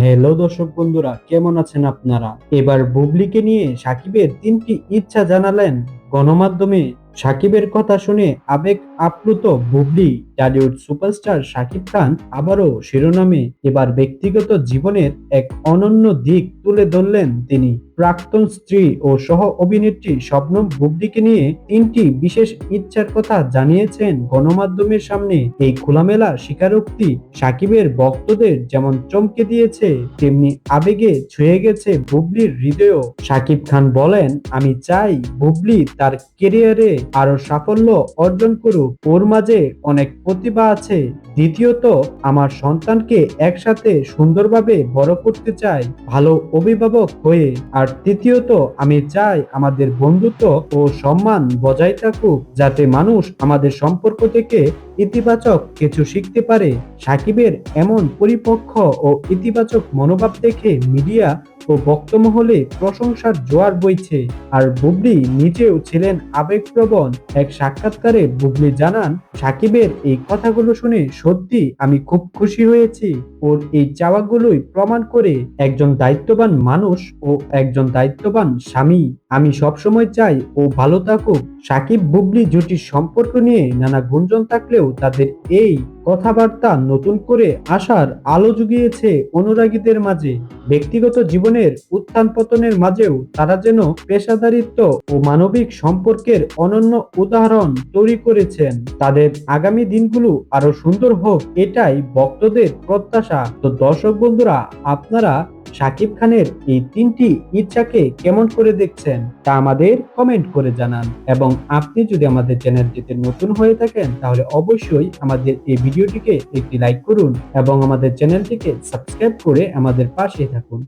Hello দর্শক বন্ধুরা, কেমন আছেন আপনারা? এবার বুবলিকে নিয়ে সাকিবের তিনটি ইচ্ছা জানালেন গণমাধ্যমে। সাকিবের কথা শুনে আবেগ আপ্লুত বুবলি, টলিউড সুপারস্টার সাকিব খান আবারও শিরোনামে। এবার ব্যক্তিগত জীবনের এক অনন্য দিক তুলে ধরলেন তিনি। প্রাক্তন স্ত্রী ও সহ অভিনেত্রী শবনম বুবলিকে নিয়ে তিনটি বিশেষ ইচ্ছার কথা জানিয়েছেন গণমাধ্যমের সামনে। এই খোলামেলা স্বীকারোক্তি সাকিবের ভক্তদের যেমন চমকে দিয়েছে, তেমনি আবেগে ছুঁয়ে গেছে বুবলির হৃদয়ও। সাকিব খান বলেন, আমি চাই বুবলি তার কেরিয়ারে আরও সাফল্য অর্জন করুক। ওর মাঝে অনেক প্রতিভা আছে। দ্বিতীয়ত, আমার সন্তানকে একসাথে সুন্দরভাবে বড় করতে চাই। ভালো অভিভাবক হয়ে, আর তৃতীয়ত, আমি চাই আমাদের বন্ধুত্ব ও সম্মান বজায় থাকুক, যাতে মানুষ আমাদের সম্পর্ক থেকে ইতিবাচক কিছু শিখতে পারে, সাকিবের এমন পরিপক্ষ ও ইতিবাচক মনোভাব দেখে মিডিয়া ও বক্তমহলে প্রশংসার জোয়ার বইছে। আর বুবলি নিজেও ছিলেন আবেগপ্রবণ এক সাক্ষাৎকারে বুবলি জানান, সাকিবের এই কথাগুলো শুনে সত্যি আমি খুব খুশি হয়েছি। ওর এই চাওয়াগুলোই প্রমাণ করে একজন দায়িত্ববান মানুষ ও একজন দায়িত্ববান স্বামী। আমি সবসময় চাই ও ভালো থাকুক। সাকিব, বুবলি জুটির সম্পর্ক নিয়ে নানা গুঞ্জন থাকলেও তাদের এই কথাবার্তা নতুন করে আসার আলো জুগিয়েছে অনুরাগীদের মাঝে। ব্যক্তিগত জীবনের উত্থান পতনের মাঝেও তারা যেন পেশাদারিত্ব ও মানবিক সম্পর্কের অনন্য উদাহরণ তৈরি করেছেন। তাদের আগামী দিনগুলো আরও সুন্দর হোক, এটাই ভক্তদের প্রত্যাশা। তো দর্শক বন্ধুরা, আপনারা শাকিব খানের এই তিনটি ইচ্ছাকে কেমন করে দেখছেন তা আমাদের কমেন্ট করে জানান। এবং আপনি যদি আমাদের চ্যানেলটিতে নতুন হয়ে থাকেন, তাহলে অবশ্যই আমাদের এই ভিডিওটিকে একটি লাইক করুন এবং আমাদের চ্যানেলটিকে সাবস্ক্রাইব করে আমাদের পাশে থাকুন।